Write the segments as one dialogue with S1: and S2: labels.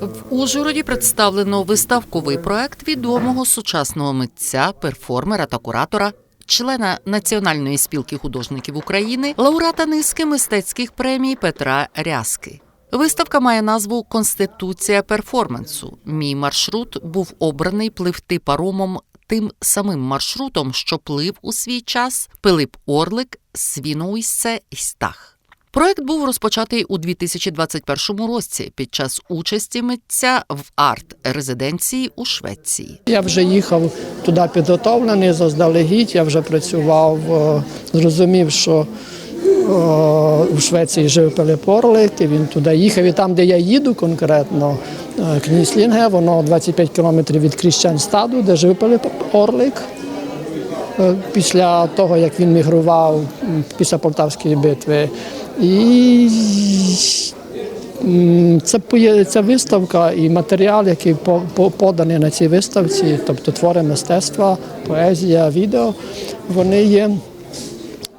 S1: В Ужгороді представлено виставковий проект відомого сучасного митця, перформера та куратора, члена Національної спілки художників України, лауреата низки мистецьких премій Петра Рязки. Виставка має назву Конституція перформансу. Мій маршрут був обраний пливти паромом тим самим маршрутом, що плив у свій час Пилип Орлик, Свіноуйсе і Стах. Проект був розпочатий у 2021 році під час участі митця в арт-резиденції у Швеції.
S2: Я вже їхав туди підготовлений заздалегідь. Я вже працював, е, зрозумів, що е, у Швеції жив Пилип Орлик, і він туди їхав. І там, де я їду конкретно, е, Кніслінге, воно 25 кілометрів від Кріщанстаду, де жив Пилип Орлик. Е, Після того, як він мігрував після Полтавської битви. І Це ця виставка і матеріал, який по- по- поданий на цій виставці, тобто твори мистецтва, поезія, відео, вони є,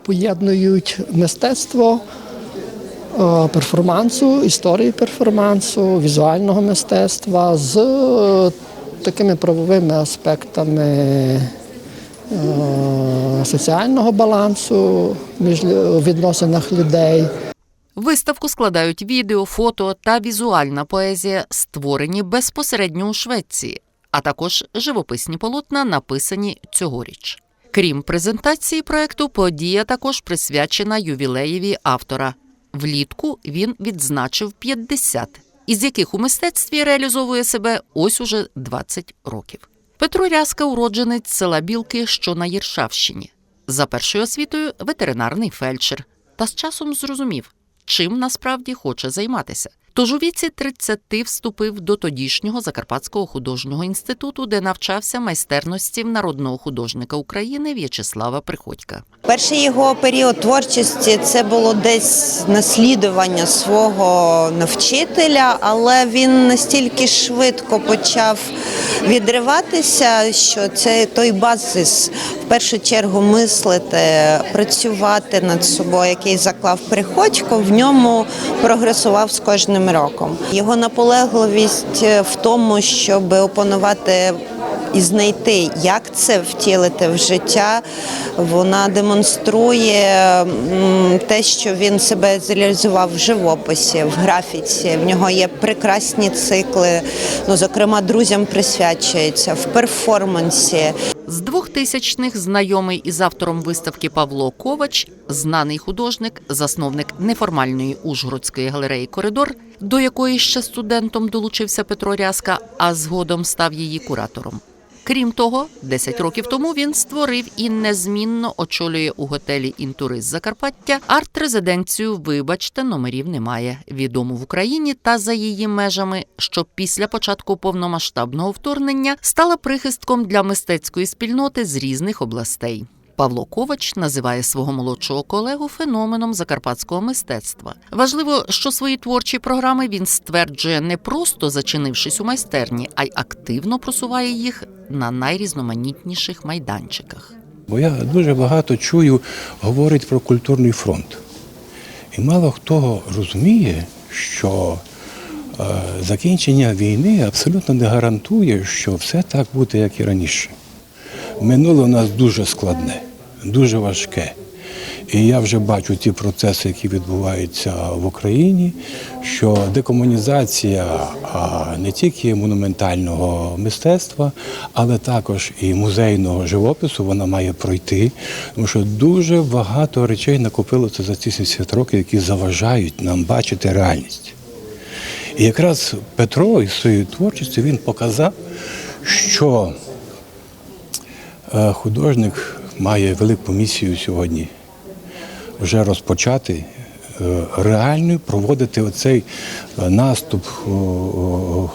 S2: поєднують мистецтво е, перформансу, історії перформансу, візуального мистецтва з е, такими правовими аспектами е, соціального балансу між відносинах людей.
S1: Виставку складають відео, фото та візуальна поезія, створені безпосередньо у Швеції, а також живописні полотна, написані цьогоріч. Крім презентації проекту, подія також присвячена ювілеєві автора. Влітку він відзначив 50, із яких у мистецтві реалізовує себе ось уже 20 років. Петро Рязка уродженець села Білки, що на Єршавщині. За першою освітою ветеринарний фельдшер. Та з часом зрозумів, чим насправді хоче займатися. Тож у віці 30 вступив до тодішнього Закарпатського художнього інституту, де навчався майстерності народного художника України В'ячеслава Приходька.
S3: Перший його період творчості це було десь наслідування свого навчителя, але він настільки швидко почав відриватися, що це той базис в першу чергу мислити, працювати над собою, який заклав Приходько, в ньому прогресував з кожним роком. Його наполегливість в тому, щоб опанувати і знайти, як це втілити в життя, вона демонструє те, що він себе зреалізував в живописі, в графіці. В нього є прекрасні цикли. Ну, зокрема, друзям присвячується в перформансі.
S1: З 2000-х знайомий із автором виставки Павло Ковач, знаний художник, засновник неформальної Ужгородської галереї Коридор, до якої ще студентом долучився Петро Рязка, а згодом став її куратором. Крім того, 10 років тому він створив і незмінно очолює у готелі Інтурист Закарпаття арт-резиденцію Вибачте, номерів немає. Відому в Україні та за її межами, що після початку повномасштабного вторгнення стала прихистком для мистецької спільноти з різних областей. Павло Ковач називає свого молодшого колегу феноменом закарпатського мистецтва. Важливо, що свої творчі програми він стверджує не просто зачинившись у майстерні, а й активно просуває їх на найрізноманітніших майданчиках.
S4: Бо я дуже багато чую, говорить про культурний фронт. І мало хто розуміє, що е, закінчення війни абсолютно не гарантує, що все так буде, як і раніше. Минуле у нас дуже складне, дуже важке. І я вже бачу ті процеси, які відбуваються в Україні, що декомунізація не тільки монументального мистецтва, але також і музейного живопису вона має пройти, тому що дуже багато речей накопилося за ці 70 років, які заважають нам бачити реальність. І якраз Петро із своєю творчістю він показав, що е, художник має велику місію сьогодні вже розпочати е, реально проводити оцей е, наступ о,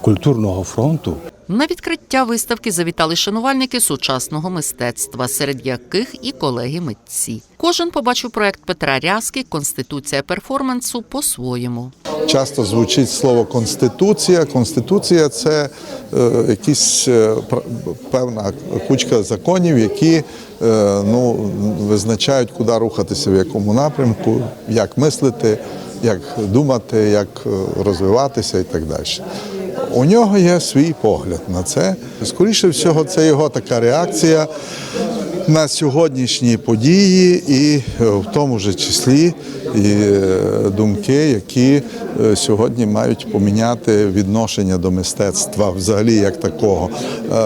S4: культурного фронту.
S1: На відкриття виставки завітали шанувальники сучасного мистецтва, серед яких і колеги митці. Кожен побачив проект Петра Рязки Конституція перформансу по-своєму.
S5: Часто звучить слово конституція. Конституція це е, якісь е, певна кучка законів, які е, ну, визначають, куди рухатися, в якому напрямку, як мислити, як думати, як розвиватися і так далі. У нього є свій погляд на це. Скоріше всього, це його така реакція на сьогоднішні події, і е, в тому ж числі і е, думки, які е, сьогодні мають поміняти відношення до мистецтва взагалі як такого.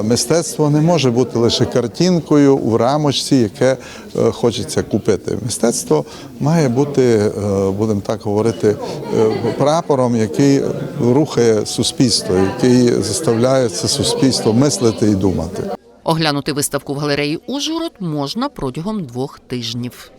S5: Мистецтво не може бути лише картинкою у рамочці, яке хочеться купити. Мистецтво має бути, будемо так говорити, прапором, який рухає суспільство, який заставляє це суспільство мислити і думати.
S1: Оглянути виставку в галереї Ужгород можна протягом двох тижнів.